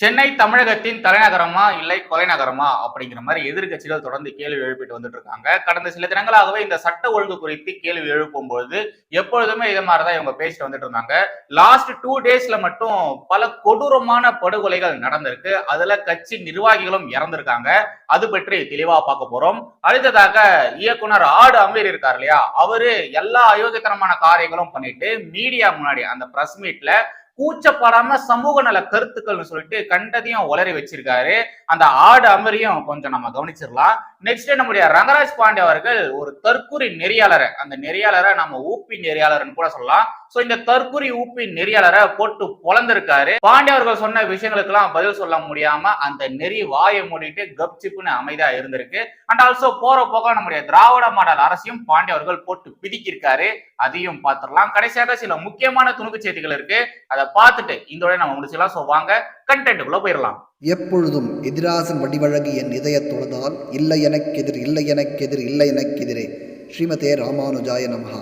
சென்னை தமிழகத்தின் தலைநகரமா இல்லை கொலைநகரமா அப்படிங்கிற மாதிரி எதிர்க்கட்சிகள் தொடர்ந்து கேள்வி எழுப்பிட்டு வந்துட்டு இருக்காங்க. கடந்த சில தினங்களாகவே இந்த சட்ட ஒழுங்கு குறித்து கேள்வி எழுப்பும்போது எப்பொழுதுமே இது மாதிரிதான் இவங்க பேசிட்டு வந்துட்டு இருந்தாங்க. லாஸ்ட் டூ டேஸ்ல மட்டும் பல கொடூரமான படுகொலைகள் நடந்திருக்கு. அதுல கட்சி நிர்வாகிகளும் இறந்திருக்காங்க. அது பற்றி தெளிவா பார்க்க போறோம். அடுத்ததாக இயக்குனர் ஆடு அமீர் இருக்கார் இல்லையா? அவரு எல்லா அயோக்கியத்தனமான காரியங்களும் பண்ணிட்டு மீடியா முன்னாடி அந்த பிரஸ் மீட்ல கூச்சப்படாம சமூக நல கருத்துக்கள்னு சொல்லிட்டு கண்டதையும் உளறி வச்சிருக்காரு. அந்த ஆடு அமரியும் கொஞ்சம் நம்ம கவனிச்சிடலாம். நெக்ஸ்ட் நம்முடைய ரங்கராஜ் பாண்டே அவர்கள் ஒரு தற்குறி நெறியாளரை. அந்த நெறியாளரை நம்ம ஊப்பி நெறியாளர்னு கூட சொல்லலாம். சோ இந்த தற்குறி ஊப்பி நெறியாளரை போட்டு பொழந்திருக்காரு. பாண்டே அவர்கள் சொன்ன விஷயங்களுக்கெல்லாம் பதில் சொல்ல முடியாம அந்த நெறி வாயை மூடிட்டு கப்சிப்புன்னு அமைதியா இருந்திருக்கு. அண்ட் ஆல்சோ போற போக நம்முடைய திராவிட மாடல் அரசையும் பாண்டே அவர்கள் போட்டு பிதிக்கிருக்காரு அதையும் பார்த்துடலாம். கடைசியாக சில முக்கியமான துணுக்கு செய்திகள் இருக்கு. அதை பார்த்துட்டு இதோட நம்ம முடிச்சிடலாம் ஸோ வாங்க கண்டென்ட்டுக்குள்ள போயிடலாம். எப்பொழுதும் எதிராசன் வடிவழகு என் இதயத் தொழுதால் இல்லை எனக்கெதிர் இல்லை எனக்கெதிர் இல்லை எனக்கெதிரே. ஸ்ரீமதே ராமானுஜாய நமஹா.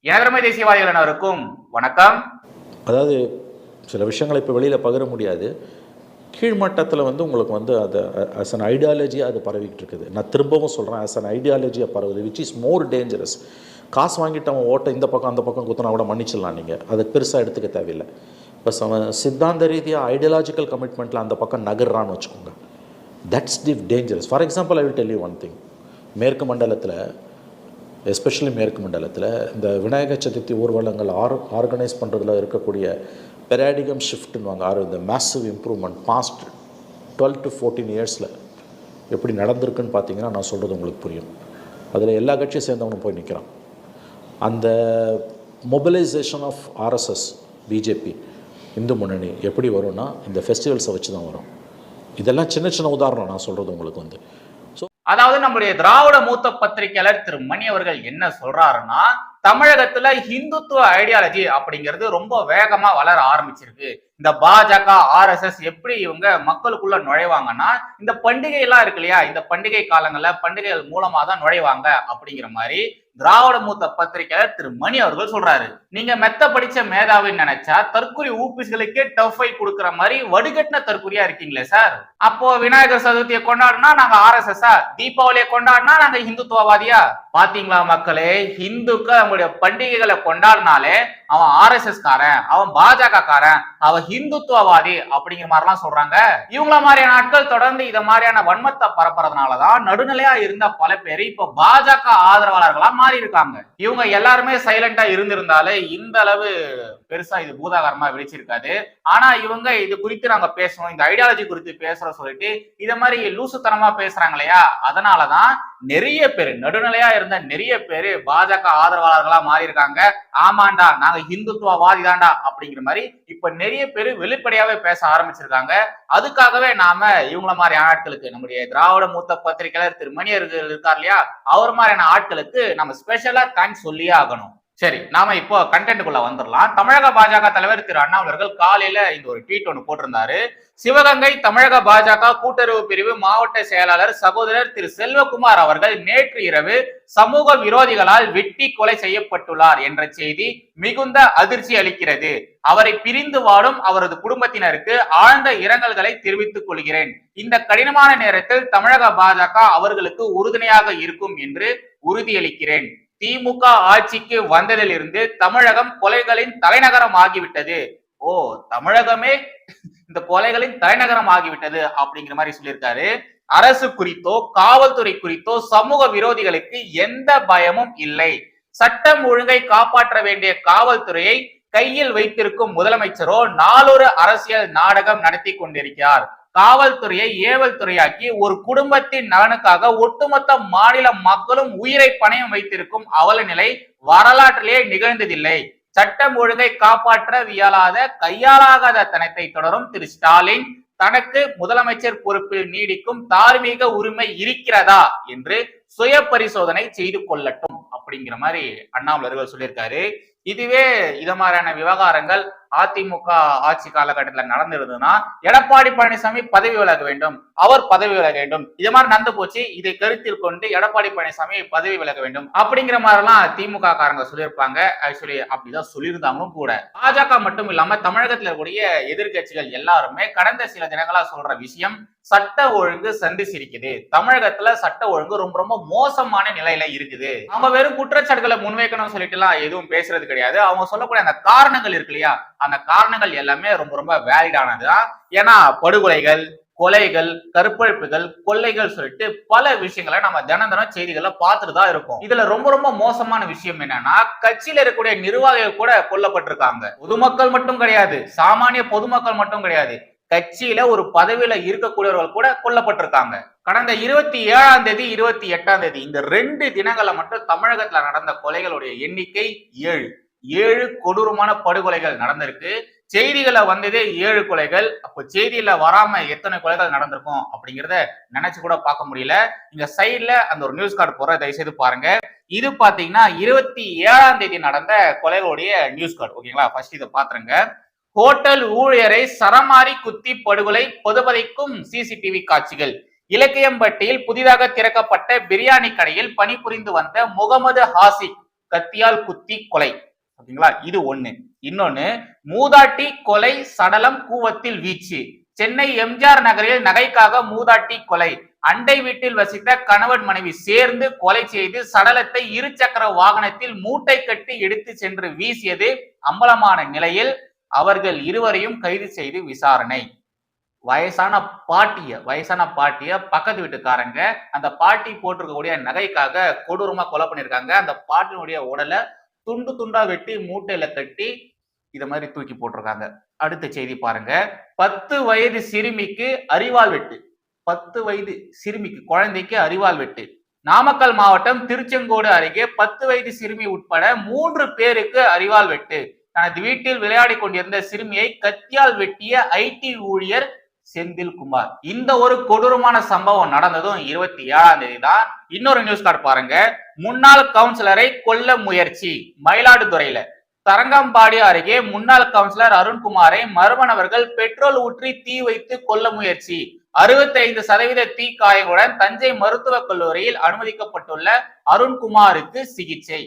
ஏழமை தேசியவாதிகள் அனைவருக்கும் வணக்கம். அதாவது சில விஷயங்களை இப்போ வெளியில் பகிர முடியாது. கீழ்மட்டத்தில் வந்து உங்களுக்கு வந்து அது அஸ் அன் ஐடியாலஜியாக அது பரவிக்கிட்டு இருக்குது. நான் திரும்பவும் சொல்கிறேன் அஸ் அன் ஐடியாலஜியாக பரவுது விச் இஸ் மோர் டேஞ்சரஸ் காசு வாங்கிட்டு அவன் ஓட்ட இந்த பக்கம் அந்த பக்கம் குத்தினா கூட மன்னிச்சிடலாம் நீங்கள் அதை பெருசாக எடுத்துக்க தேவையில்லை. இப்போ அவன் சித்தாந்த ரீதியாக ஐடியாலஜிக்கல் கமிட்மெண்ட்டில் அந்த பக்கம் நகர்றான்னு வச்சுக்கோங்க. That's the dangerous for example I will tell you one thing மேற்கு மண்டலத்தில் எஸ்பெஷலி மேற்கு மண்டலத்தில் இந்த விநாயகர் சதுர்த்தி ஊர்வலங்கள் ஆர் ஆர்கனைஸ் பண்ணுறதுல இருக்கக்கூடிய பெராடிகம் ஷிஃப்ட்னுவாங்க ஆர் இந்த massive improvement past twelve to fourteen இயர்ஸில் எப்படி நடந்திருக்குன்னு பார்த்தீங்கன்னா நான் சொல்கிறது உங்களுக்கு புரியும். அதில் எல்லா கட்சியும் சேர்ந்தவனும் போய் நிற்கிறான் அந்த mobilisation of RSS BJP Hindu Munnani எப்படி வரும்னா இந்த ஃபெஸ்டிவல்ஸை வச்சு தான் வரும். இதெல்லாம் சின்ன சின்ன உதாரணம் நான் சொல்கிறது உங்களுக்கு வந்து. அதாவது நம்முடைய திராவிட மூத்த பத்திரிகையாளர் திரு மணி அவர்கள் என்ன சொல்றாருன்னா தமிழகத்துல ஹிந்துத்துவ ஐடியாலஜி அப்படிங்கிறது ரொம்ப வேகமா வளர ஆரம்பிச்சிருக்கு. இந்த பாஜக ஆர்எஸ்எஸ் எப்படி இவங்க மக்களுக்குள்ள நுழைவாங்கன்னா இந்த பண்டிகை எல்லாம் இருக்கு இல்லையா? இந்த பண்டிகை காலங்கள்ல பண்டிகைகள் மூலமா தான் நுழைவாங்க அப்படிங்கிற மாதிரி திராவிட மூத்த பத்திரிகையாளர் திரு மணி அவர்கள் சொல்றாரு. நீங்க மெத்த படிச்ச மேதாவின்னு நினைச்சா தற்குறி ஊபிஸ்களுக்கே டஃபை கொடுக்குற மாதிரி வடிகட்டின தற்கொலையா இருக்கீங்களே சார். அப்போ விநாயகர் சதுர்த்தியை கொண்டாடினா நாங்க ஆர்எஸ்எஸ் தீபாவளியை கொண்டாடினா நாங்க இந்துத்துவவாதியா பாத்தீங்களா மக்களே ஹிந்துக்கள் அவங்களுடைய பண்டிகைகளை கொண்டாடினாலே அவன் ஆர்எஸ்எஸ் காரன் அவன் பாஜக காரன் அவன் ஹிந்துத்துவவாதி அப்படிங்கிற மாதிரிலாம் சொல்றாங்க. இவங்கள மாதிரியான ஆட்கள் தொடர்ந்து இத மாதிரியான வன்மத்தை பரப்புறதுனாலதான் நடுநிலையா இருந்த பல பேர் இப்ப பாஜக ஆதரவாளர்களா மாறி இருக்காங்க இவங்க எல்லாருமே சைலண்டா இருந்திருந்தாலே இந்த அளவு பெருசா இது பூதாகரமா வெடிச்சிருக்காது ஆனா இவங்க இது குறித்து நாங்க பேசணும் இந்த ஐடியாலஜி குறித்து பேசுற சொல்லிட்டு இத மாதிரி லூசுத்தனமா பேசுறாங்க இல்லையா? அதனாலதான் நிறைய பேர் நடுநிலையா இருந்த நிறைய பேரு பாஜக ஆதரவாளர்களா மாறி இருக்காங்க ஆமாண்டா நாங்க இந்துத்துவவாதி தாண்டா அப்படிங்கிற மாதிரி இப்ப நிறைய பேர் வெளிப்படையாவே பேச ஆரம்பிச்சிருக்காங்க. அதுக்காகவே நாம இவங்கள மாதிரி ஆட்களுக்கு நம்முடைய திராவிட மூத்த பத்திரிகையாளர் திரு மணியர்கள் இருக்கார் இல்லையா அவர் மாதிரியான ஆட்களுக்கு நம்ம ஸ்பெஷலா தேங்க்ஸ் சொல்லியே ஆகணும். சரி நாம இப்போ கண்டென்ட்டுக்குள்ள வந்துடலாம் தமிழக பாஜக தலைவர் திரு அண்ணாமலை அவர்கள் காலையில இந்த ஒரு ட்வீட் ஒன்று போட்டிருந்தாரு. சிவகங்கை தமிழக பாஜக கூட்டுறவு பிரிவு மாவட்ட செயலாளர் சகோதரர் திரு செல்வகுமார் அவர்கள் நேற்று இரவு சமூக விரோதிகளால் வெட்டி கொலை செய்யப்பட்டுள்ளார் என்ற செய்தி மிகுந்த அதிர்ச்சி அளிக்கிறது. அவரை பிரிந்து வாடும் அவரது குடும்பத்தினருக்கு ஆழ்ந்த இரங்கல்களை தெரிவித்துக் கொள்கிறேன். இந்த கடினமான நேரத்தில் தமிழக பாஜக அவர்களுக்கு உறுதுணையாக இருக்கும் என்று உறுதியளிக்கிறேன். திமுக ஆட்சிக்கு வந்ததிலிருந்து தமிழகம் கொலைகளின் தலைநகரம் ஆகிவிட்டது ஓ தமிழகமே இந்த கொலைகளின் தலைநகரம் ஆகிவிட்டது அப்படிங்கிற மாதிரி சொல்லியிருக்காரு. அரசு குறித்தோ காவல்துறை குறித்தோ சமூக விரோதிகளுக்கு எந்த பயமும் இல்லை. சட்டம் ஒழுங்கை காப்பாற்ற வேண்டிய காவல்துறையை கையில் வைத்திருக்கும் முதலமைச்சரோ நாளொரு அரசியல் நாடகம் நடத்தி கொண்டிருக்கிறார். காவல்துறையை ஏவல் துறையாக்கி ஒரு குடும்பத்தின் நலனுக்காக ஒட்டுமொத்த மாநில மக்களும் உயிரை பணயம் வைத்திருக்கும் அவல நிலை வரலாற்றிலே நிகழ்ந்ததில்லை. சட்டம் ஒழுங்கை காப்பாற்ற வியலாத கையாளாகாத தனத்தை தொடரும் திரு ஸ்டாலின் தனக்கு முதலமைச்சர் பொறுப்பில் நீடிக்கும் தார்மீக உரிமை இருக்கிறதா என்று சுய பரிசோதனை செய்து கொள்ளட்டும் அப்படிங்கிற மாதிரி அண்ணாமலர்கள் சொல்லியிருக்காரு. இதுவே இத மாதிரியான விவகாரங்கள் அதிமுக ஆட்சி காலகட்டத்தில் நடந்திருந்ததுன்னா எடப்பாடி பழனிசாமி பதவி விலக வேண்டும். அவர் பதவி விலக வேண்டும். இது மாதிரி நடந்து போச்சு. இதை கருத்தில் கொண்டு எடப்பாடி பழனிசாமி பதவி விலக வேண்டும். அப்படிங்கிற மாதிரிலாம் திமுக காரங்க சொல்லியிருப்பாங்க. ஆக்சுவலி அப்படிதான் சொல்லியிருந்தாங்களும் கூட. பாஜக மட்டும் இல்லாம தமிழகத்தில் இருக்கக்கூடிய எதிர்க்கட்சிகள் எல்லாருமே கடந்த சில தினங்களா சொல்ற விஷயம் சட்ட ஒழுங்கு சந்தி சிரிக்குது. தமிழகத்துல சட்ட ஒழுங்கு ரொம்ப ரொம்ப மோசமான நிலையில இருக்குது. அவங்க வெறும் குற்றச்சாட்டுகளை முன்வைக்கணும்னு சொல்லிட்டு எல்லாம் எதுவும் பேசுறது கிடையாது. அவங்க சொல்லக்கூடிய அந்த காரணங்கள் இருக்கு இல்லையா? அந்த காரணங்கள் எல்லாமே ரொம்ப ரொம்ப வேலிடானதுதான் ஏன்னா படுகொலைகள் கொலைகள் கற்பழிப்புகள் கொள்ளைகள் சொல்லிட்டு பல விஷயங்களை நம்ம தினம் தினம் செய்திகளை பார்த்துட்டு தான் இருக்கோம். இதுல ரொம்ப ரொம்ப மோசமான விஷயம் என்னன்னா கட்சியில இருக்கக்கூடிய நிர்வாகிகள் கூட கொல்லப்பட்டிருக்காங்க. பொதுமக்கள் மட்டும் கிடையாது. சாமானிய பொதுமக்கள் மட்டும் கிடையாது. கட்சியில ஒரு பதவியில இருக்கக்கூடியவர்கள் கூட கொல்லப்பட்டிருக்காங்க. கடந்த இருபத்தி ஏழாம் தேதி இருபத்தி எட்டாம் தேதி இந்த ரெண்டு தினங்களை மட்டும் தமிழகத்துல நடந்த கொலைகளுடைய எண்ணிக்கை ஏழு. ஏழு கொடூரமான படுகொலைகள் நடந்திருக்கு. செய்திகளை வந்ததே ஏழு கொலைகள். அப்போ செய்தியில வராம எத்தனை கொலைகள் நடந்திருக்கும் அப்படிங்கிறத நினைச்சு கூட பார்க்க முடியல. இந்த சைட்ல அந்த ஒரு நியூஸ் கார்டு போற தயவு செய்து பாருங்க. இது பாத்தீங்கன்னா இருபத்தி ஏழாம் தேதி நடந்த கொலைகளுடைய நியூஸ் கார்டு ஓகேங்களா? ஃபர்ஸ்ட் இதை பாத்துருங்க. ஹோட்டல் ஊழியரை சரமாரி குத்தி படுகொலை பொதுபதைக்கும் சிசிடிவி காட்சிகள். இலக்கியம்பட்டியில் புதிதாக திறக்கப்பட்ட பிரியாணி கடையில் பணிபுரிந்து வந்த முகமது ஹாசிக் கத்தியால் குத்தி கொலை. ஓகேங்களா? இது ஒண்ணு. இன்னொன்னு மூதாட்டி கொலை சடலம் கூவத்தில் வீச்சு. சென்னை எம்ஜிஆர் நகரில் நகைக்காக மூதாட்டி கொலை. அண்டை வீட்டில் வசித்த கணவன் மனைவி சேர்ந்து கொலை செய்து சடலத்தை இருசக்கர வாகனத்தில் மூட்டை கட்டி எடுத்து சென்று வீசியது அம்பலமான நிலையில் அவர்கள் இருவரையும் கைது செய்து விசாரணை. வயசான பாட்டிய வயசான பாட்டிய பக்கத்து வீட்டுக்காரங்க அந்த பாட்டி போட்டிருக்கக்கூடிய நகைக்காக கொடூரமா கொலை பண்ணிருக்காங்க அந்த பாட்டினுடைய உடலை துண்டு துண்டா வெட்டி மூட்டையில கட்டி இத மாதிரி தூக்கி போட்டிருக்காங்க. அடுத்த செய்தி பாருங்க. பத்து வயது சிறுமிக்கு அறிவால் வெட்டு. பத்து வயது சிறுமிக்கு குழந்தைக்கு அறிவால் வெட்டு. நாமக்கல் மாவட்டம் திருச்செங்கோடு அருகே பத்து வயது சிறுமி உட்பட மூன்று பேருக்கு அறிவால் வெட்டு. தனது வீட்டில் விளையாடி கொண்டிருந்த சிறுமியை கத்தியால் வெட்டிய ஐடி ஊழியர் செந்தில் குமார். இந்த ஒரு கொடூரமான சம்பவம் நடந்ததும் இருபத்தி ஏழாம் தேதி தான் இன்னொரு நியூஸ் கார்டு பாருங்க. முன்னாள் கவுன்சிலரை கொல்ல முயற்சி. மயிலாடுதுறையில. தரங்கம்பாடி அருகே முன்னாள் கவுன்சிலர் அருண்குமாரை மருமணவர்கள் பெட்ரோல் ஊற்றி தீ வைத்து கொல்ல முயற்சி. அறுபத்தைந்து சதவீத தீ காயங்களுடன் தஞ்சை மருத்துவக் கல்லூரியில் அனுமதிக்கப்பட்டுள்ள அருண்குமாருக்கு சிகிச்சை.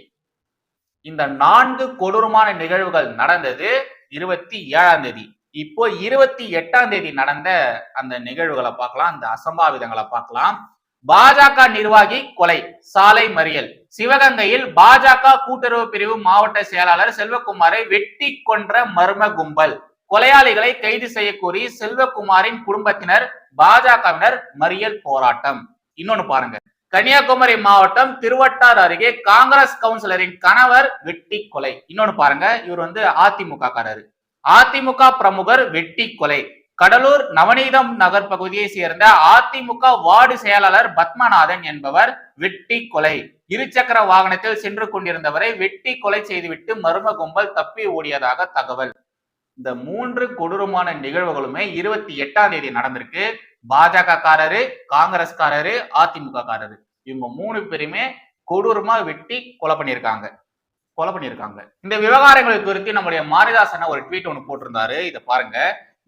இந்த நான்கு கொடூரமான நிகழ்வுகள் நடந்தது இருபத்தி ஏழாம் தேதி. இப்போ இருபத்தி எட்டாம் தேதி நடந்த அந்த நிகழ்வுகளை பார்க்கலாம் அந்த அசம்பாவிதங்களை பார்க்கலாம். பாஜக நிர்வாகி கொலை சாலை மறியல். சிவகங்கையில் பாஜக கூட்டுறவு பிரிவு மாவட்ட செயலாளர் செல்வகுமாரை வெட்டி கொன்ற மர்ம கும்பல். கொலையாளிகளை கைது செய்ய கோரி செல்வகுமாரின் குடும்பத்தினர் பாஜகவினர் மறியல் போராட்டம். இன்னொன்னு பாருங்க. கன்னியாகுமரி மாவட்டம் திருவட்டார் அருகே காங்கிரஸ் கவுன்சிலரின் கணவர் வெட்டி கொலை. இன்னொன்னு பாருங்க. இவர் வந்து அதிமுக காரரு அதிமுக பிரமுகர் வெட்டி கொலை. கடலூர் நவநீதம் நகர் பகுதியை சேர்ந்த அதிமுக வார்டு செயலாளர் பத்மநாதன் என்பவர் வெட்டி கொலை. இருசக்கர வாகனத்தில் சென்று கொண்டிருந்தவரை வெட்டி கொலை செய்துவிட்டு மர்ம கும்பல் தப்பி ஓடியதாக தகவல். இந்த மூன்று கொடூரமான நிகழ்வுகளுமே இருபத்தி எட்டாம் தேதி நடந்திருக்கு. பாஜக காரரு காங்கிரஸ்காரரு அதிமுக காரரு இவங்க மூணு பேருமே கொடூரமா வெட்டி கொலை பண்ணியிருக்காங்க. கொலை பண்ணியிருக்காங்க. இந்த விவகாரங்களை குறித்து நம்முடைய மாரிதாசன ஒரு ட்வீட் ஒன்று போட்டிருந்தாரு. இதை பாருங்க.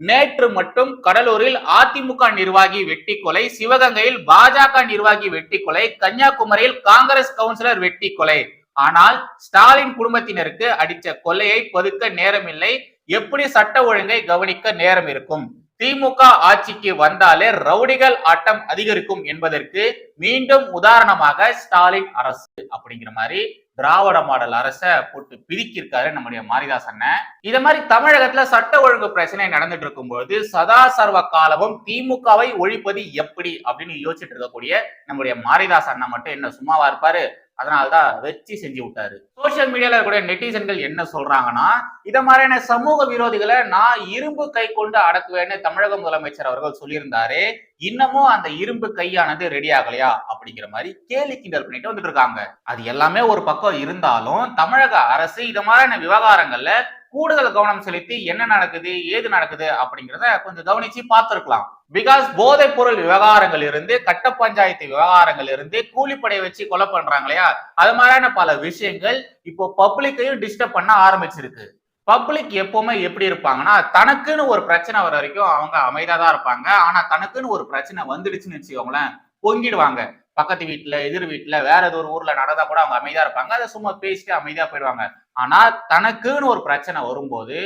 நேற்று மட்டும் கடலூரில் அதிமுக நிர்வாகி வெட்டி கொலை சிவகங்கையில் பாஜக நிர்வாகி வெட்டி கொலை கன்னியாகுமரியில் காங்கிரஸ் கவுன்சிலர் வெட்டி கொலை. ஆனால் ஸ்டாலின் குடும்பத்தினருக்கு அடித்த கொலையை பதுக்க நேரமில்லை. எப்படி சட்ட ஒழுங்கை கவனிக்க நேரம் இருக்கும்? திமுக ஆட்சிக்கு வந்தாலே ரவுடிகள் ஆட்டம் அதிகரிக்கும் என்பதற்கு மீண்டும் உதாரணமாக ஸ்டாலின் அரசு அப்படிங்கிற மாதிரி திராவிட மாடல் அரச போட்டு பிரிக்கிருக்காரு நம்முடைய மாரிதாஸ் அண்ணன். இத மாதிரி தமிழகத்துல சட்ட ஒழுங்கு பிரச்சனை நடந்துட்டு இருக்கும்போது சதா சர்வ காலமும் திமுகவை ஒழிப்பது எப்படி அப்படின்னு யோசிச்சுட்டு இருக்கக்கூடிய நம்முடைய மாரிதாஸ் அண்ணன் மட்டும் என்ன சும்மாவா இருப்பாரு? அதனாலதான் வச்சு செஞ்சு விட்டாரு. சோசியல் மீடியால இருக்கக்கூடிய நெட்டிசன்கள் என்ன சொல்றாங்கன்னா இத மாதிரியான சமூக விரோதிகளை நான் இரும்பு கை கொண்டு அடக்குவேன்னு தமிழக முதலமைச்சர் அவர்கள் சொல்லியிருந்தாரு. இன்னமும் அந்த இரும்பு கையானது ரெடி ஆகலையா? அப்படிங்கிற மாதிரி கேலி கிண்டல் பண்ணிட்டு வந்துட்டு இருக்காங்க. அது எல்லாமே ஒரு பக்கம் இருந்தாலும் தமிழக அரசு இத மாதிரியான விவகாரங்கள்ல கூடுதல் கவனம் செலுத்தி என்ன நடக்குது ஏது நடக்குது அப்படிங்கிறத கொஞ்சம் கவனிச்சு பார்த்துருக்கலாம். பிகாஸ் போதைப் பொருள் விவகாரங்கள் இருந்து கட்ட பஞ்சாயத்து விவகாரங்கள் இருந்து கூலிப்படை வச்சு கொலை பண்றாங்க இல்லையா? அது மாதிரியான பல விஷயங்கள் இப்போ பப்ளிக்கையும் டிஸ்டர்ப் பண்ண ஆரம்பிச்சிருக்கு. பப்ளிக் எப்பவுமே எப்படி இருப்பாங்கன்னா தனக்குன்னு ஒரு பிரச்சனை வர வரைக்கும் அவங்க அமைதியா தான் இருப்பாங்க. ஆனா தனக்குன்னு ஒரு பிரச்சனை வந்துடுச்சுன்னு வச்சுக்கோங்களேன் பொங்கிடுவாங்க. பக்கத்து வீட்டுல எதிர் வீட்டுல வேற ஏதோ ஒரு ஊர்ல நடந்தா கூட அவங்க அமைதியா இருப்பாங்க. அதை சும்மா பேசிட்டு அமைதியா போயிடுவாங்க. ஆனா தனக்குன்னு ஒரு பிரச்சனை வரும்போது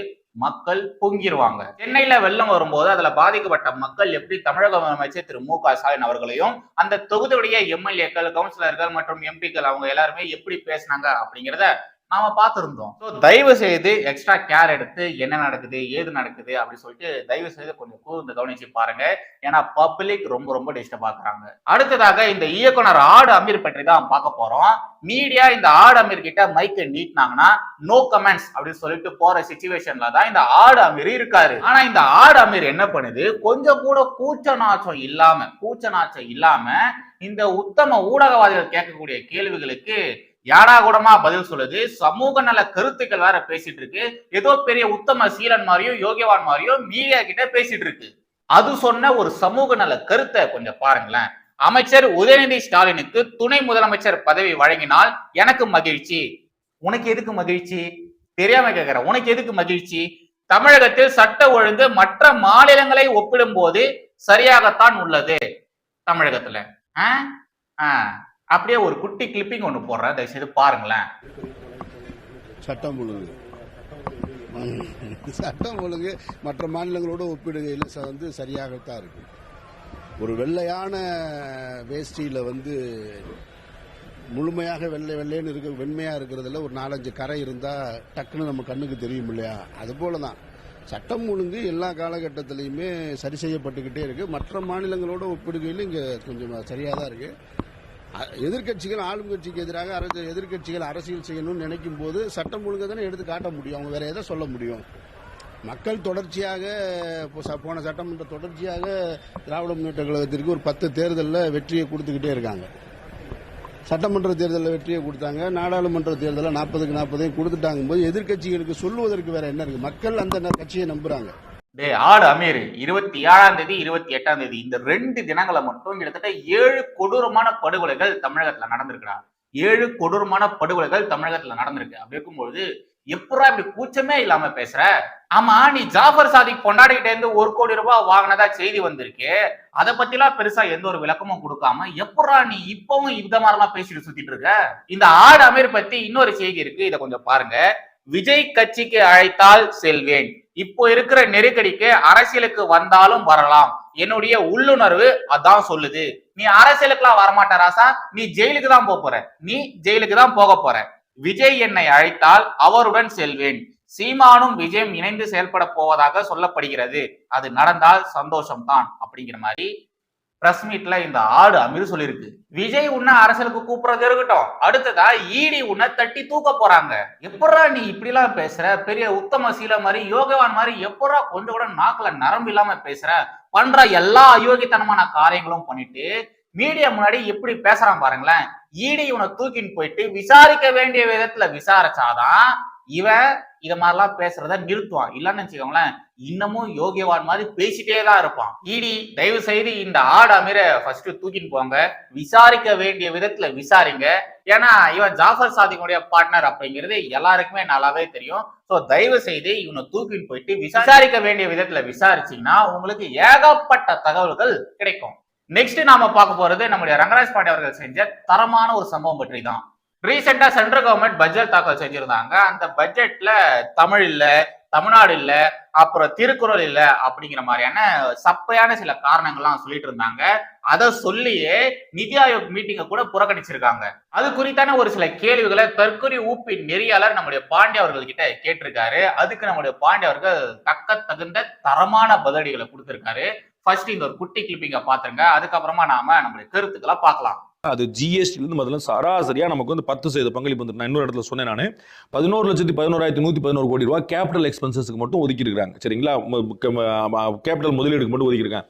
மக்கள் பொங்கிடுவாங்க சென்னையில வெள்ளம் வரும்போது அதுல பாதிக்கப்பட்ட மக்கள் எப்படி தமிழக முதலமைச்சர் திரு மு க ஸ்டாலின் அவர்களையும் அந்த தொகுதியுடைய எம்எல்ஏக்கள் கவுன்சிலர்கள் மற்றும் எம்பிக்கள் அவங்க எல்லாருமே எப்படி பேசினாங்க அப்படிங்கிறத நாம பார்த்துருந்தோம். ஸோ தயவு செய்து எக்ஸ்ட்ரா கேர் எடுத்து என்ன நடக்குது ஏது நடக்குது அப்படின்னு சொல்லிட்டு தயவு செய்து கொஞ்சம் கூர்ந்து கவனிச்சு பாருங்க. ஏன்னா பப்ளிக் ரொம்ப ரொம்ப டிஸ்டர்ப் ஆகுறாங்க அடுத்ததாக இந்த இயக்குனர் ஆடு அமீர் பற்றி தான் பார்க்க போறோம். மீடியா இந்த ஆடு அமீர் கிட்ட மைக்கை நீட்டினாங்கன்னா நோ கமெண்ட்ஸ் அப்படின்னு சொல்லிட்டு போற சுச்சுவேஷன்ல தான் இந்த ஆடு அமீர் இருக்காரு. ஆனா இந்த ஆடு அமீர் என்ன பண்ணுது? கொஞ்சம் கூட கூச்ச நாச்சம் இல்லாம கூச்ச நாச்சம் இல்லாம இந்த உத்தம ஊடகவாதிகள் கேட்கக்கூடிய கேள்விகளுக்கு யாடா கூடமா பதில் சொல்லுது? சமூக நல கருத்துக்கள் வேற பேசிட்டு இருக்கு ஏதோ பெரிய உத்தம சீலன் மாதிரியும் யோகியவான் மாதிரியோ மீடியா கிட்ட பேசிட்டு இருக்கு அது சொன்ன ஒரு சமூக நல கருத்தை கொஞ்சம் பாருங்களேன். அமைச்சர் உதயநிதி ஸ்டாலினுக்கு துணை முதலமைச்சர் பதவி வழங்கினால் எனக்கு மகிழ்ச்சி. உனக்கு எதுக்கு மகிழ்ச்சி? தெரியாம கேக்குறேன் உனக்கு எதுக்கு மகிழ்ச்சி? தமிழகத்தில் சட்ட ஒழுங்கு மற்ற மாநிலங்களை ஒப்பிடும்போது சரியாகத்தான் உள்ளது தமிழகத்துல. ஆஹ் ஆஹ் அப்படியே ஒரு குட்டி கிளிப்பிங் ஒன்று போடுறேன். தயவுசெய்து பாருங்களேன். சட்டம் ஒழுங்கு. சட்டம் ஒழுங்கு மற்ற மாநிலங்களோட ஒப்பிடுகையில் வந்து சரியாகத்தான் இருக்கு. ஒரு வெள்ளையான வேஷ்டியில் வந்து முழுமையாக வெள்ளை வெள்ளைன்னு இருக்க வெண்மையாக இருக்கிறதுல ஒரு நாலஞ்சு கரை இருந்தால் டக்குன்னு நம்ம கண்ணுக்கு தெரியும் இல்லையா? அதுபோல தான் சட்டம் ஒழுங்கு எல்லா காலகட்டத்திலையுமே சரி செய்யப்பட்டுக்கிட்டே இருக்குது மற்ற மாநிலங்களோட ஒப்பிடுகையில் இங்கே கொஞ்சம் சரியாக தான் இருக்குது எதிர்கட்சிகள் எதிர்க்கட்சிகள் ஆளும் கட்சிக்கு எதிராக அரசு எதிர்க்கட்சிகள் அரசியல் செய்யணும்னு நினைக்கும் போது சட்டம் ஒழுங்கு தானே எடுத்து காட்ட முடியும். அவங்க வேற எதை சொல்ல முடியும்? மக்கள் தொடர்ச்சியாக இப்போ போன சட்டமன்ற தொடர்ச்சியாக திராவிட முன்னேற்ற கழகத்திற்கு ஒரு பத்து தேர்தலில் வெற்றியை கொடுத்துக்கிட்டே இருக்காங்க. சட்டமன்ற தேர்தலில் வெற்றியை கொடுத்தாங்க. நாடாளுமன்ற தேர்தலில் நாற்பதுக்கு நாற்பதையும் கொடுத்துட்டாங்க போது எதிர்க்கட்சிகளுக்கு சொல்லுவதற்கு வேற என்ன இருக்கு? மக்கள் அந்த கட்சியை நம்புறாங்க. டே ஆடு அமீர். இருபத்தி ஏழாம் தேதி இருபத்தி எட்டாம் தேதி. இந்த ரெண்டு தினங்களை மட்டும் கிட்டத்தட்ட ஏழு கொடூரமான படுகொலைகள் தமிழகத்துல நடந்திருக்குடா. ஏழு கொடூரமான படுகொலைகள் தமிழகத்துல நடந்திருக்கு. அப்படி இருக்கும்பொழுது எப்படா இப்படி கூச்சமே இல்லாம பேசுற? ஆமா நீ ஜாஃபர் சாதிக் கொண்டாடிக்கிட்டே இருந்து ஒரு கோடி ரூபாய் வாங்கினதா செய்தி வந்திருக்கு. அதை பத்திலாம் பெருசா எந்த ஒரு விளக்கமும் கொடுக்காம எப்படா நீ இப்பவும் இந்த மாதிரிலாம் பேசிட்டு சுத்திட்டு இருக்க? இந்த ஆடு அமீர் பத்தி இன்னொரு செய்தி இருக்கு. இதை கொஞ்சம் பாருங்க. விஜய் கட்சிக்கு அழைத்தால் செல்வேன். இப்போ இருக்கிற நெருக்கடிக்கு அரசியலுக்கு வந்தாலும் வரலாம். என்னுடைய உள்ளுணர்வு அதான் சொல்லுது. நீ அரசியலுக்குலாம் வரமாட்ட ராசா நீ ஜெயிலுக்கு தான் போக போற. நீ ஜெயிலுக்கு தான் போக போற. விஜய் என்னை அழைத்தால் அவருடன் செல்வேன். சீமானும் விஜயும் இணைந்து செயல்பட போவதாக சொல்லப்படுகிறது. அது நடந்தால் சந்தோஷம்தான் அப்படிங்கிற மாதிரி பிரஸ் மீட்ல இந்த ஆடு அமீர் சொல்லியிருக்கு விஜய் உன்னை அரசியலுக்கு கூப்பிடுறது இருக்கட்டும். அடுத்ததா ஈடி உன்னை தட்டி தூக்க போறாங்க. எப்படா நீ இப்படிலாம் பேசுற? பெரிய உத்தம சீல மாதிரி யோகவான் மாதிரி எப்படா கொஞ்சம் கூட நாக்குல நரம்பு இல்லாம பேசுற? பண்ற எல்லா அயோக்கியத்தனமான காரியங்களும் பண்ணிட்டு மீடியா முன்னாடி எப்படி பேசுறான் பாருங்களேன். ஈடி இவனை தூக்கின்னு போயிட்டு விசாரிக்க வேண்டிய விதத்துல விசாரிச்சாதான் இவன் இத மாதிரிலாம் பேசுறத நிறுத்துவான். இல்லைன்னு வச்சுக்கோங்களேன் இன்னமும் யோகியவான் மாதிரி பேசிட்டே தான் இருப்பான். ஈடி தயவு செய்து இந்த ஆடு அமீர ஃபர்ஸ்ட் தூக்கின்னு போங்க. விசாரிக்க வேண்டிய விதத்துல விசாரிங்க. ஏன்னா இவன் ஜாஃபர் சாதிக்குடைய பார்ட்னர் அப்படிங்கிறது எல்லாருக்குமே நல்லாவே தெரியும். ஸோ தயவு செய்து இவனை தூக்கின்னு போயிட்டு விசாரிக்க வேண்டிய விதத்துல விசாரிச்சீங்கன்னா உங்களுக்கு ஏகப்பட்ட தகவல்கள் கிடைக்கும். நெக்ஸ்ட் நாம பார்க்க போறது நம்முடைய ரங்கராஜ் பாண்டே அவர்கள் செஞ்ச தரமான ஒரு சம்பவம் பற்றி தான் ரீசெண்டா சென்ட்ரல் கவர்மெண்ட் பட்ஜெட் தாக்கல் செஞ்சிருந்தாங்க. அந்த பட்ஜெட்ல தமிழ் இல்ல தமிழ்நாடு இல்ல அப்புறம் திருக்குறள் இல்ல அப்படிங்கிற மாதிரியான சப்பையான சில காரணங்கள்லாம் சொல்லிட்டு இருந்தாங்க. அதை சொல்லியே நிதி ஆயோக் மீட்டிங்கை கூட புறக்கணிச்சிருக்காங்க. அது குறித்தான ஒரு சில கேள்விகளை தற்கொலை ஊப்பி நெறியாளர் நம்முடைய பாண்டிய அவர்கள் கிட்ட கேட்டிருக்காரு. அதுக்கு நம்முடைய பாண்டிய அவர்கள் தக்க தகுந்த தரமான பதிலடிகளை கொடுத்திருக்காரு. ஃபர்ஸ்ட் இந்த ஒரு குட்டி கிளிப்பிங்க பாத்துருங்க அதுக்கப்புறமா நாம நம்மளுடைய கருத்துக்களை பார்க்கலாம். அது ஜிஎஸ்டிலேருந்து முதல்ல சராசரியாக நமக்கு வந்து பத்து சதவீத பங்களிப்பு வந்து நான் இன்னொரு இடத்துல சொன்னேன் நான். பதினோரு லட்சத்தி பதினோராயிரத்தி நூற்றி பதினோரு கோடி ரூபா கேபிட்டல் எக்ஸ்பென்சஸ்க்கு மட்டும் ஒதுக்கியிருக்காங்க சரிங்களா? கேபிட்டல் முதலீடுக்கு மட்டும் ஒதுக்கியிருக்காங்க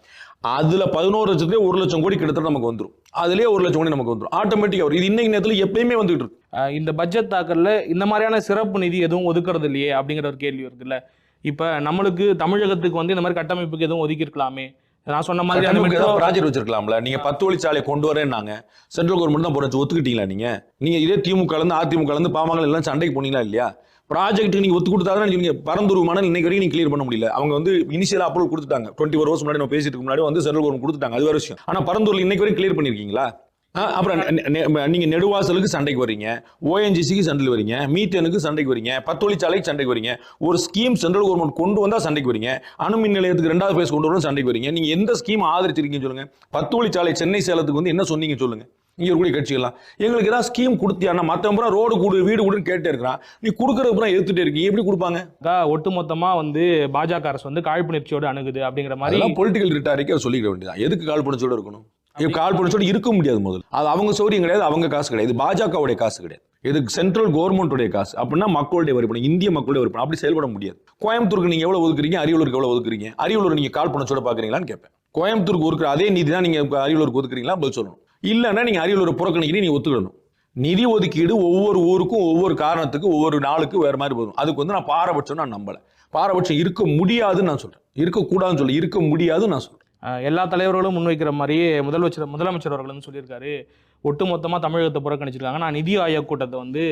அதில் பதினோரு லட்சத்துலேயே ஒரு லட்சம் கோடி கிட்டத்தட்ட நமக்கு வந்துடும் அதுலேயே ஒரு லட்சம் கோடி நமக்கு வந்துடும் ஆட்டோமேட்டிக்காக வரும் இது இன்னைக்கு நேரத்தில் எப்பயுமே வந்துகிட்டு இருக்கு. இந்த பட்ஜெட் தாக்கல்ல இந்த மாதிரியான சிறப்பு நிதி எதுவும் ஒதுக்குறது இல்லையே அப்படிங்கிற ஒரு கேள்வி இருக்குல்ல இப்போ நம்மளுக்கு தமிழகத்துக்கு வந்து இந்த மாதிரி கட்டமைப்புக்கு எதுவும் ஒதுக்கியிருக்கலாமே நான் சொன்ன மாதிரி அந்த metro- ப்ராஜெக்ட் வச்சிருக்கலாம்ல. நீங்க பத்து வழிச்சாலை கொண்டு வரேன்னாங்க. சென்ட்ரல் கவர்மெண்ட் தான் போறச்சு ஒத்துக்கிட்டீங்களா நீங்க? நீங்க இதே திமுக இருந்து அதிமுக இருந்து பாமக எல்லாம் சண்டைக்கு போனீங்களா இல்லையா? ப்ராஜெக்ட் நீங்க ஒத்து கொடுத்தா தான் நீங்க பரந்தூர் மணல் இன்னைக்கு வரைக்கும் நீங்க கிளியர் பண்ண முடியல. அவங்க வந்து இனிஷியல் அப்ரூவல் கொடுத்துட்டாங்க. டுவெண்ட்டி ஒரு வருஷம் முன்னாடி நம்ம பேசிட்டு முன்னாடி வந்து சென்ட்ரல் கவர்மெண்ட் கொடுத்துட்டாங்க. அது வேற விஷயம். ஆனா பரந்தூர்ல இன்னைக்கு வரைக்கும் கிளியர் பண்ணிருக்கீங்களா? அப்புறம் நெ- நெ- நீங்க நெடுவாசலுக்கு சண்டைக்கு வரீங்க ஓஎன்ஜிசிக்கு சண்டைக்கு வரீங்க மீத்தனுக்கு சண்டைக்கு வரீங்க பத்தொழிற்சாலைக்கு சண்டைக்கு வரீங்க ஒரு ஸ்கீம் சென்ட்ரல் கவர்மெண்ட் கொண்டு வந்தா சண்டைக்கு வரீங்க அணு மின் நிலையத்துக்கு ரெண்டாவது பேஸ் கொண்டு வரணும் சண்டைக்கு வரீங்க நீங்க எந்த ஸ்கீம் ஆதரிச்சிருக்கீங்கன்னு சொல்லுங்க. பத்தொழிற்சாலை சென்னை சேலத்துக்கு வந்து என்ன சொன்னீங்க சொல்லுங்க. இங்க இருக்கக்கூடிய கட்சிகள்லாம். எங்களுக்கு ஏதாவது ஸ்கீம் கொடுத்தியானா மத்தவங்க ரோடு கொடு வீடு கொடுன்னு கேட்டே இருக்கிறான். நீ கொடுக்கறது அப்புறம் எடுத்துட்டே இருக்கீங்க எப்படி கொடுப்பாங்க? அக்கா, ஒட்டுமொத்தமா வந்து பாஜக அரசு வந்து காழ்ப்புணர்ச்சியோடு அணுகுது அப்படிங்கிற மாதிரி பொலிட்டிக்கல் ரிட்டாரிக்கு சொல்லிக்க வேண்டியதான் எதுக்கு கால் பணிச்சோட இருக்கணும்? கால் பணிச்சோட இருக்க முடியாது முதல்ல. அது அவங்க சௌரியம் கிடையாது அவங்க காசு கிடையாது. பாஜகவுடைய காசு கிடையாது. இது சென்ட்ரல் கவர்மெண்ட்டுடைய காசு. அப்படின்னா மக்களுடைய வரி பணம் இந்திய மக்களுடைய வரி பணம் அப்படி செயல்பட முடியாது. கோயம்புத்தூருக்கு நீங்க எவ்வளவு ஒதுக்குறீங்க? அரியலூருக்கு எவ்வளவு ஒதுக்குறீங்க? அரியலூர் நீங்க கால் பணச்சோட பாக்குறீங்களான்னு கேட்பேன் கோயம்புத்தூருக்கு ஒதுக்குற அதே நிதி தான் நீங்க இப்ப அரியலூருக்கு ஒதுக்குறீங்களா? பதில் சொல்லணும். இல்லைன்னா நீங்க அரியலூரை புறக்கணிக்கிறீங்க நீங்க ஒத்துக்கணும் நிதி ஒதுக்கீடு ஒவ்வொரு ஊருக்கும் ஒவ்வொரு காரணத்துக்கு ஒவ்வொரு நாளுக்கு வேற மாதிரி வரும் அதுக்கு வந்து நான் பாரபட்சம் நான் நம்பல. பாரபட்சம் இருக்க முடியாதுன்னு நான் சொல்றேன். இருக்கக்கூடாதுன்னு சொல்ல இருக்க முடியாதுன்னு நான் சொல்றேன். அஹ், எல்லா தலைவர்களும் முன்வைக்கிற மாதிரியே முதலமைச்சர் முதலமைச்சர் அவர்கள் வந்து சொல்லியிருக்காரு. ஒட்டுமொத்தமா தமிழகத்தை புறக்கணிச்சிருக்காங்க. நான் நிதி ஆயோக் கூட்டத்தை வந்து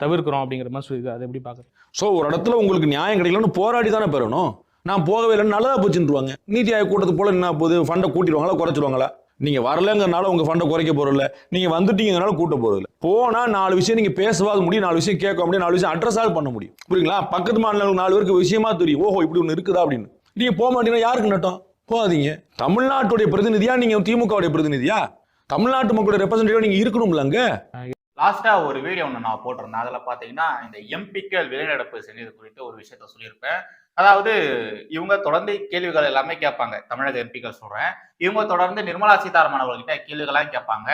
தவிர்க்கிறோம் அப்படிங்கிற மாதிரி சொல்லியிருக்காரு. அதை எப்படி பார்க்குறேன் ஸோ ஒரு இடத்துல உங்களுக்கு நியாயம் கிடைக்கலன்னு போராடி தானே பெறணும். நான் போகவே இல்லைன்னு நல்லதாக போச்சுருவாங்க நீதி ஆயோக் கூட்டத்து போல என்ன போகுது? ஃபண்டை கூட்டிடுவாங்களா குறைச்சிருவாங்களா நீங்கள் வரலங்கிறனால உங்கள் ஃபண்டை குறைக்க போகிறதில்ல நீங்கள் வந்துட்டீங்கனால கூட்ட போகிறதில்ல போனால் நாலு விஷயம் நீங்கள் பேசவாது முடியும். நாலு விஷயம் கேட்க முடியும். நாலு விஷயம் அட்ரஸ் பண்ண முடியும். புரியுங்களா பக்கத்து மாநிலங்களுக்கு நாலு பேருக்கு விஷயமா தெரியும். ஓஹோ இப்படி ஒன்று இருக்குதா அப்படின்னு. நீங்கள் போக மாட்டீங்கன்னா யாருக்கு நட்டம்? போகாதீங்க. தமிழ்நாட்டுடைய பிரதிநிதியா? நீங்க திமுகவுடைய பிரதிநிதியா? தமிழ்நாட்டு மக்களுடைய ரெப்ரசன்டேட்டிவா நீங்க இருக்கணும்லங்க லாஸ்டா ஒரு வீடியோ ஒன்று நான் போட்டிருந்தேன். அதில் பார்த்தீங்கன்னா இந்த எம்பிக்கள் வெளிநடப்பு செஞ்சது குறித்து ஒரு விஷயத்த சொல்லியிருப்பேன். அதாவது இவங்க தொடர்ந்து கேள்விகள் எல்லாமே கேட்பாங்க. தமிழக எம்பிக்கள் சொல்றேன். இவங்க தொடர்ந்து நிர்மலா சீதாராமன் அவர்கிட்ட கேள்விகள்லாம் கேட்பாங்க.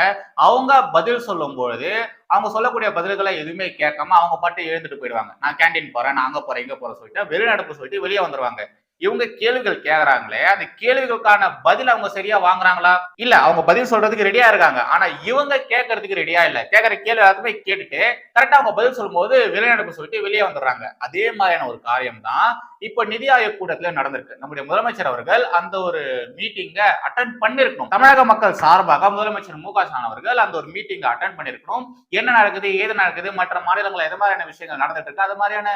அவங்க பதில் சொல்லும் பொழுது அவங்க சொல்லக்கூடிய பதில்களை எதுவுமே கேட்காம அவங்க பாட்டு எழுந்துட்டு போயிடுவாங்க. நான் கேண்டீன் போறேன் நான் அங்க போறேன் இங்க போறேன் சொல்லிட்டு வெளிநடப்பு சொல்லிட்டு வெளியே வந்துருவாங்க. இவங்க கேள்விகள் கேட்கறாங்களே அந்த கேள்விகளுக்கான பதில் அவங்க சரியா வாங்குறாங்களா? இல்ல அவங்க பதில் சொல்றதுக்கு ரெடியா இருக்காங்க. ஆனா இவங்க கேட்கறதுக்கு ரெடியா இல்ல. கேட்கற கேள்வி எல்லாத்துமே கேட்டுட்டு கரெக்டா அவங்க பதில் சொல்லும்போது வெளிநடப்பு சொல்லிட்டு வெளியே வந்துடுறாங்க. அதே மாதிரியான ஒரு காரியம் தான் இப்ப நிதி ஆயோக் கூட்டத்துல நடந்திருக்கு. நம்முடைய முதலமைச்சர் அவர்கள் அந்த ஒரு மீட்டிங்க அட்டன் பண்ணிருக்கணும். தமிழக மக்கள் சார்பாக முதலமைச்சர் மு க ஸ்டாலின் அவர்கள் அந்த ஒரு மீட்டிங்க அட்டன் பண்ணிருக்கணும். என்ன நடக்குது ஏது நடக்குது மற்ற மாநிலங்கள் எது மாதிரியான விஷயங்கள் நடந்துட்டு இருக்கு அது மாதிரியான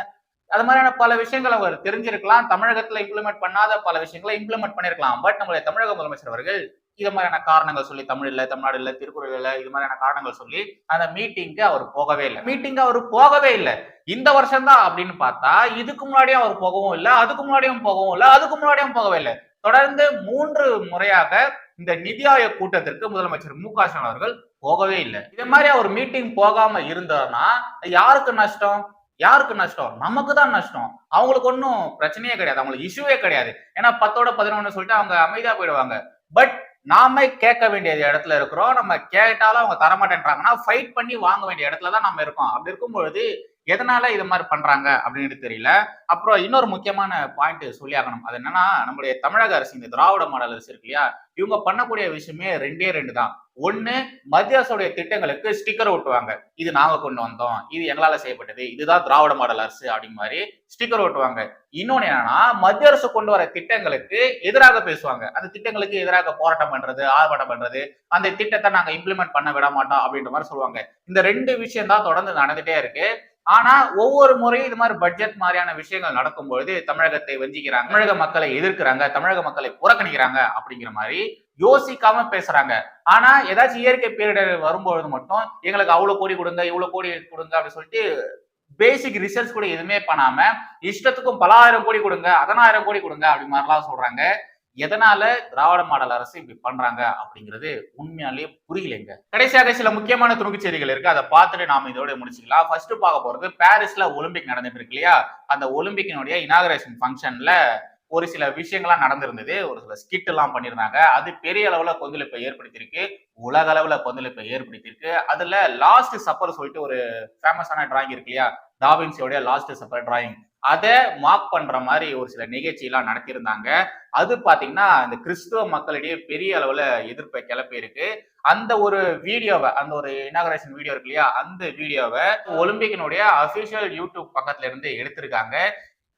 அது மாதிரியான பல விஷயங்களை அவர் தெரிஞ்சிருக்கலாம். தமிழகத்துல இம்ப்ளிமெண்ட் பண்ணாத பல விஷயங்களை இம்ப்ளிமெண்ட் பண்ணிருக்கலாம். பட் நம்மளுடைய தமிழக முதலமைச்சர் அவர்கள் இது மாதிரியான காரணங்கள் சொல்லி தமிழ் இல்ல தமிழ்நாடு இல்ல திருக்குறள் இல்ல இது மாதிரியான காரணங்கள் சொல்லி அந்த மீட்டிங்க்கு அவர் போகவே இல்லை. மீட்டிங் அவர் போகவே இல்லை. இந்த வருஷம் தான் அப்படின்னு பார்த்தா இதுக்கு முன்னாடியும் அவர் போகவும் இல்லை அதுக்கு முன்னாடியும் போகவும் இல்லை அதுக்கு முன்னாடியும் போகவே இல்லை. தொடர்ந்து மூன்று முறையாக இந்த நிதி ஆயோக் கூட்டத்திற்கு முதலமைச்சர் மு அவர்கள் போகவே இல்லை. இது மாதிரி அவர் மீட்டிங் போகாம இருந்தார்னா யாருக்கு நஷ்டம்? யாருக்கு நஷ்டம்? நமக்கு தான் நஷ்டம். அவங்களுக்கு ஒன்றும் பிரச்சனையே கிடையாது. அவங்களுக்கு இஷ்யூவே கிடையாது. ஏன்னா பத்தோட பதினொன்னு சொல்லிட்டு அவங்க அமைதியா போயிடுவாங்க. பட் நாம கேட்க வேண்டிய இடத்துல இருக்கிறோம். நம்ம கேட்டாலும் அவங்க தரமாட்டேன்றாங்கன்னா ஃபைட் பண்ணி வாங்க வேண்டிய இடத்துல தான் நம்ம இருக்கோம். அப்படி இருக்கும் பொழுது எதனால இது மாதிரி பண்றாங்க அப்படின்னு தெரியல. அப்புறம் இன்னொரு முக்கியமான பாயிண்ட் சொல்லி ஆகணும். அது என்னன்னா நம்மளுடைய தமிழக அரசு இந்த திராவிட மாடல் அரசு இருக்கு இல்லையா? இவங்க பண்ணக்கூடிய விஷயமே ரெண்டே ரெண்டு தான். ஒண்ணு மத்திய அரசுடைய திட்டங்களுக்கு ஸ்டிக்கர் ஒட்டுவாங்க. இது நாங்க கொண்டு வந்தோம். இது எங்களால செய்யப்பட்டது. இதுதான் திராவிட மாடல் அரசு அப்படிங்க மாதிரி ஸ்டிக்கர் ஒட்டுவாங்க. இன்னொன்னு என்னன்னா மத்திய அரசு கொண்டு வர திட்டங்களுக்கு எதிராக பேசுவாங்க. அந்த திட்டங்களுக்கு எதிராக போராட்டம் பண்றது ஆர்ப்பாட்டம் பண்றது அந்த திட்டத்தை நாங்க இம்ப்ளிமெண்ட் பண்ண விட மாட்டோம் அப்படின்ற மாதிரி சொல்லுவாங்க. இந்த ரெண்டு விஷயம் தான் தொடர்ந்து நடந்துட்டே இருக்கு. ஆனா ஒவ்வொரு முறையும் இது மாதிரி பட்ஜெட் மாதிரியான விஷயங்கள் நடக்கும் பொழுது தமிழகத்தை வஞ்சிக்கிறாங்க தமிழக மக்களை எதிர்க்கிறாங்க தமிழக மக்களை புறக்கணிக்கிறாங்க அப்படிங்கிற மாதிரி யோசிக்காம பேசுறாங்க. ஆனா ஏதாச்சும் இயற்கை பேரிடர் வரும்பொழுது மட்டும் எங்களுக்கு அவ்வளவு கோடி கொடுங்க இவ்வளவு கோடி கொடுங்க அப்படின்னு சொல்லிட்டு பேசிக் ரிசர்ச் கூட எதுவுமே பண்ணாம இஷ்டத்துக்கும் பல ஆயிரம் கோடி கொடுங்க அதனாயிரம் கோடி கொடுங்க அப்படி மாதிரிலாம் சொல்றாங்க. எதனால திராவிட மாடல் அரசு இப்படி பண்றாங்க அப்படிங்கிறது உண்மையாலேயே புரியலைங்க. கடைசியாக சில முக்கியமான துணுக்கு செய்திகள் இருக்கு. அதை பார்த்துட்டு நாம இதோட முடிச்சுக்கலாம். ஃபர்ஸ்ட் பார்க்க போறது பாரிஸ்ல ஒலிம்பிக் நடந்துட்டு இருக்கு இல்லையா? அந்த ஒலிம்பிக்கினுடைய இனாகரேஷன் ஃபங்க்ஷன்ல ஒரு சில விஷயங்கள்லாம் நடந்திருந்தது. ஒரு சில ஸ்கிட் எல்லாம் பண்ணியிருந்தாங்க. அது பெரிய அளவுல கொந்தளிப்பை ஏற்படுத்தியிருக்கு. உலக அளவுல கொந்தளிப்பை ஏற்படுத்தியிருக்கு. அதுல லாஸ்ட் சப்பர் சொல்லிட்டு ஒரு ஃபேமஸான டிராயிங் இருக்கு இல்லையா? டாவின்சியோடைய லாஸ்ட் சப்பர் டிராயிங் அதை மாக் பண்ற மாதிரி ஒரு சில நிகழ்ச்சி எல்லாம் நடத்தியிருந்தாங்க. அது பாத்தீங்கன்னா இந்த கிறிஸ்துவ மக்களிடையே பெரிய அளவுல எதிர்ப்பை கிளப்பி இருக்கு. அந்த ஒரு வீடியோவை அந்த ஒரு இனாகரேஷன் வீடியோ இருக்கு இல்லையா? அந்த வீடியோவை ஒலிம்பிக்கினுடைய அபிஷியல் யூடியூப் பக்கத்துல இருந்து எடுத்திருக்காங்க.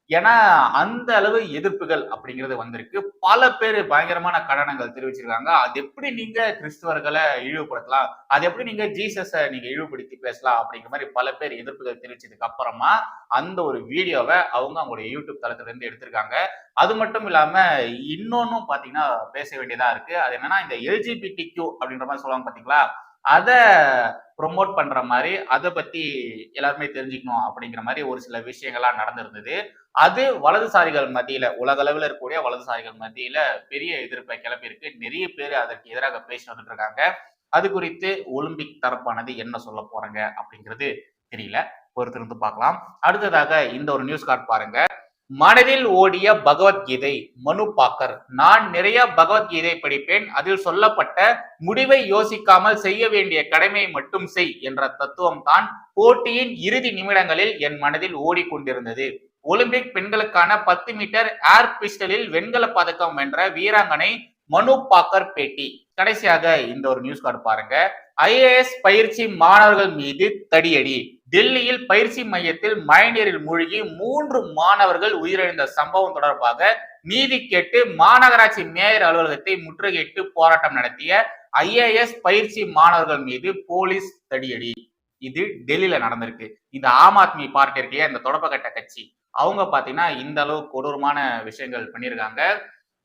ஏன்னா அந்த அளவு எதிர்ப்புகள் அப்படிங்கிறது வந்திருக்கு. பல பேர் பயங்கரமான கடனங்கள் தெரிவிச்சிருக்காங்க. அது எப்படி நீங்க கிறிஸ்துவர்களை இழிவுபடுத்தலாம்? அது எப்படி நீங்க ஜீசஸை நீங்க இழிவுபடுத்தி பேசலாம்? அப்படிங்கிற மாதிரி பல பேர் எதிர்ப்புகள் தெரிவிச்சதுக்கு அப்புறமா அந்த ஒரு வீடியோவை அவங்க அவங்களுடைய யூடியூப் தளத்துல இருந்து எடுத்திருக்காங்க. அது மட்டும் இல்லாம இன்னொன்னும் பாத்தீங்கன்னா பேச வேண்டியதா இருக்கு. அது என்னன்னா இந்த எல்ஜிபிடி கியூ அப்படின்ற மாதிரி சொல்லுவாங்க பாத்தீங்களா? அதை ப்ரொமோட் பண்ற மாதிரி அதை பத்தி எல்லாருமே தெரிஞ்சுக்கணும் அப்படிங்கிற மாதிரி ஒரு சில விஷயங்கள்லாம் நடந்திருந்தது. அது வலதுசாரிகள் மத்தியில உலக அளவில் இருக்கக்கூடிய வலதுசாரிகள் மத்தியில பெரிய எதிர்ப்பை கிளப்பியிருக்கு. நிறைய பேர் அதற்கு எதிராக பேசி வந்துட்டு இருக்காங்க அது குறித்து ஒலிம்பிக் தரப்பானது என்ன சொல்ல போறாங்க அப்படிங்கிறது தெரியல. பொறுத்திருந்து பார்க்கலாம். அடுத்ததாக இந்த ஒரு நியூஸ் கார்டு பாருங்க. மனதில் ஓடிய பகவத்கீதை மனு பாக்கர். நான் நிறைய பகவத்கீதை படிப்பேன். அதில் சொல்லப்பட்ட முடிவை யோசிக்காமல் செய்ய வேண்டிய கடமையை மட்டும் செய் என்ற தத்துவம் தான் போட்டியின் இறுதி நிமிடங்களில் என் மனதில் ஓடிக்கொண்டிருந்தது. ஒலிம்பிக் பெண்களுக்கான பத்து மீட்டர் ஏர் பிஸ்டலில் வெண்கல பதக்கம் வென்ற வீராங்கனை மனு பாக்கர் பேட்டி. கடைசியாக இந்த ஒரு நியூஸ் கார்டு பாருங்க. ஐஏஎஸ் பயிற்சி மாணவர்கள் மீது தடியடி. டெல்லியில் பயிற்சி மையத்தில் மழைநீரில் மூழ்கி மூன்று மாணவர்கள் உயிரிழந்த சம்பவம் தொடர்பாக நீதி கேட்டு மாநகராட்சி மேயர் அலுவலகத்தை முற்றுகையிட்டு போராட்டம் நடத்திய ஐஏஎஸ் பயிற்சி மாணவர்கள் மீது போலீஸ் தடியடி. இது டெல்லியில நடந்திருக்கு. இந்த ஆம் ஆத்மி பார்ட்டி இருக்கைய இந்த தொடப்பக்கட்ட கட்சி. அவங்க பார்த்தீங்கன்னா இந்த அளவு கொடூரமான விஷயங்கள் பண்ணியிருக்காங்க.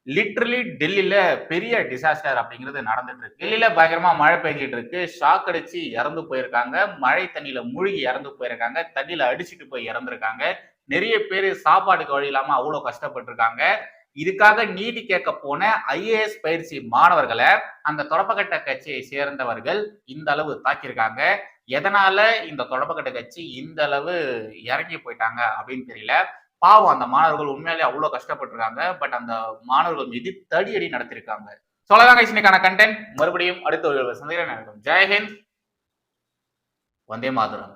லிட்ரலி டெல்லியில பெரிய டிசாஸ்டர் அப்படிங்கிறது நடந்துட்டு இருக்கு. டெல்லியில பயங்கரமா மழை பெஞ்சிட்டு இருக்கு. ஷாக் அடிச்சு இறந்து போயிருக்காங்க. மழை தண்ணியில மூழ்கி இறந்து போயிருக்காங்க. தண்ணியில அடிச்சுட்டு போய் இறந்துருக்காங்க. நிறைய பேர் சாப்பாடுக்கு வழி இல்லாம அவ்வளோ கஷ்டப்பட்டிருக்காங்க. இதுக்காக நீதி கேட்க போன ஐஏஎஸ் பயிற்சி மாணவர்களை அந்த தொடப்பக்கட்ட கட்சியை சேர்ந்தவர்கள் இந்த அளவு தாக்கியிருக்காங்க. எதனால இந்த தொடப்பக்கட்ட கட்சி இந்த அளவு இறங்கி போயிட்டாங்க அப்படின்னு தெரியல. பாவம் அந்த மாணவர்கள் உண்மையிலே அவ்வளவு கஷ்டப்பட்டிருக்காங்க. பட் அந்த மாணவர்கள் மீது தடியடி நடத்திருக்காங்க. சொல்லதாங்க இன்னைக்கான கண்டென்ட் மறுபடியும் அடுத்த ஒரு சந்தேகம் நடக்கும் ஜெயஹிந்த் வந்தே மாதரம்.